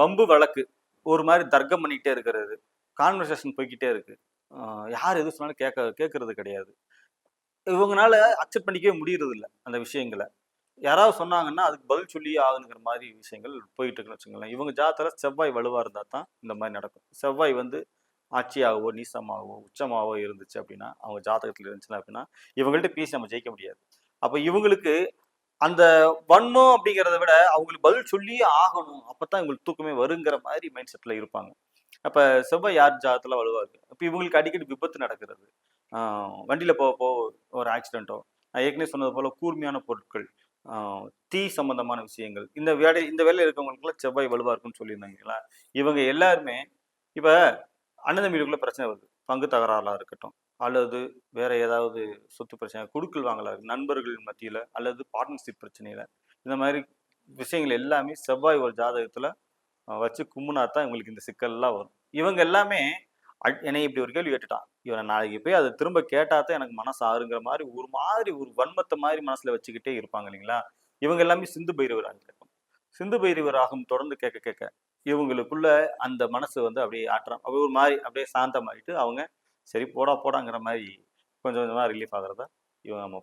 வம்பு வழக்கு. ஒரு மாதிரி தர்க்கம் பண்ணிக்கிட்டே இருக்கிறது. கான்வர்சேஷன் போய்கிட்டே இருக்கு. யார் எது சொன்னாலும் கேட்க கேட்கறது கிடையாது. இவங்களால அக்செப்ட் பண்ணிக்கவே முடியறது இல்லை அந்த விஷயங்களை. யாராவது சொன்னாங்கன்னா அதுக்கு பதில் சொல்லியே ஆகணுங்கிற மாதிரி விஷயங்கள் போயிட்டு இருக்குன்னு வச்சுங்களேன் இவங்க ஜாதகத்தில் செவ்வாய் வலுவாக இருந்தால் தான் இந்த மாதிரி நடக்கும். செவ்வாய் வந்து ஆட்சியாகவோ நீசமாகவோ உச்சமாகவோ இருந்துச்சு அப்படின்னா அவங்க ஜாதகத்தில் இருந்துச்சுன்னா அப்படின்னா இவங்கள்ட்ட பேசி நம்ம ஜெயிக்க முடியாது. அப்போ இவங்களுக்கு அந்த வன்மம் அப்படிங்கிறத விட அவங்களுக்கு பதில் சொல்லியே ஆகணும். அப்பதான் இவங்களுக்கு தூக்கமே வருங்கிற மாதிரி மைண்ட் செட்டில் இருப்பாங்க. அப்போ செவ்வாய் யார் ஜாதத்துல வலுவாங்க அப்ப இவங்களுக்கு அடிக்கடி விபத்து நடக்கிறது. வண்டியில போக போக ஒரு ஆக்சிடென்ட்டோ நான் ஏற்கனவே சொன்னது போல கூர்மையான பொருட்கள் தீ சம்பந்தமான விஷயங்கள். இந்த வேலை இந்த வேலையில் இருக்கவங்களுக்குலாம் செவ்வாய் வலுவா இருக்கும்னு சொல்லியிருந்தாங்களா இவங்க எல்லாருமே இப்போ அண்ணன் வீடுக்குள்ள பிரச்சனை வருது. பங்கு தகராறுலாம் இருக்கட்டும். அல்லது வேற ஏதாவது சொத்து பிரச்சனை குடுக்கல் வாங்கலாம் நண்பர்கள் மத்தியில் அல்லது பார்ட்னர்ஷிப் பிரச்சனையில். இந்த மாதிரி விஷயங்கள் எல்லாமே செவ்வாய் ஒரு ஜாதகத்தில் வச்சு கும்முனா தான் இவங்களுக்கு இந்த சிக்கல்லாம் வரும். இவங்க எல்லாமே என்னை இப்படி ஒரு கேள்வி கேட்டுட்டான். இவனை நாளைக்கு போய் அதை திரும்ப கேட்டால் தான் எனக்கு மனசு ஆறுங்கிற மாதிரி ஒரு மாதிரி ஒரு வன்மத்தை மாதிரி மனசில் வச்சுக்கிட்டே இருப்பாங்க இல்லைங்களா? இவங்க எல்லாமே சிந்து பைரவர் ஆகிருக்கும் சிந்து பைரவர் ஆகும் தொடர்ந்து கேட்க கேட்க இவங்களுக்குள்ள அந்த மனசு வந்து அப்படியே ஆற்றம் அப்படியே ஒரு மாதிரி அப்படியே சாந்தமாயிட்டு அவங்க சரி போடா போடாங்கிற மாதிரி கொஞ்சம் கொஞ்சமாக ரிலீஃப் ஆகிறதா இவங்க நம்ம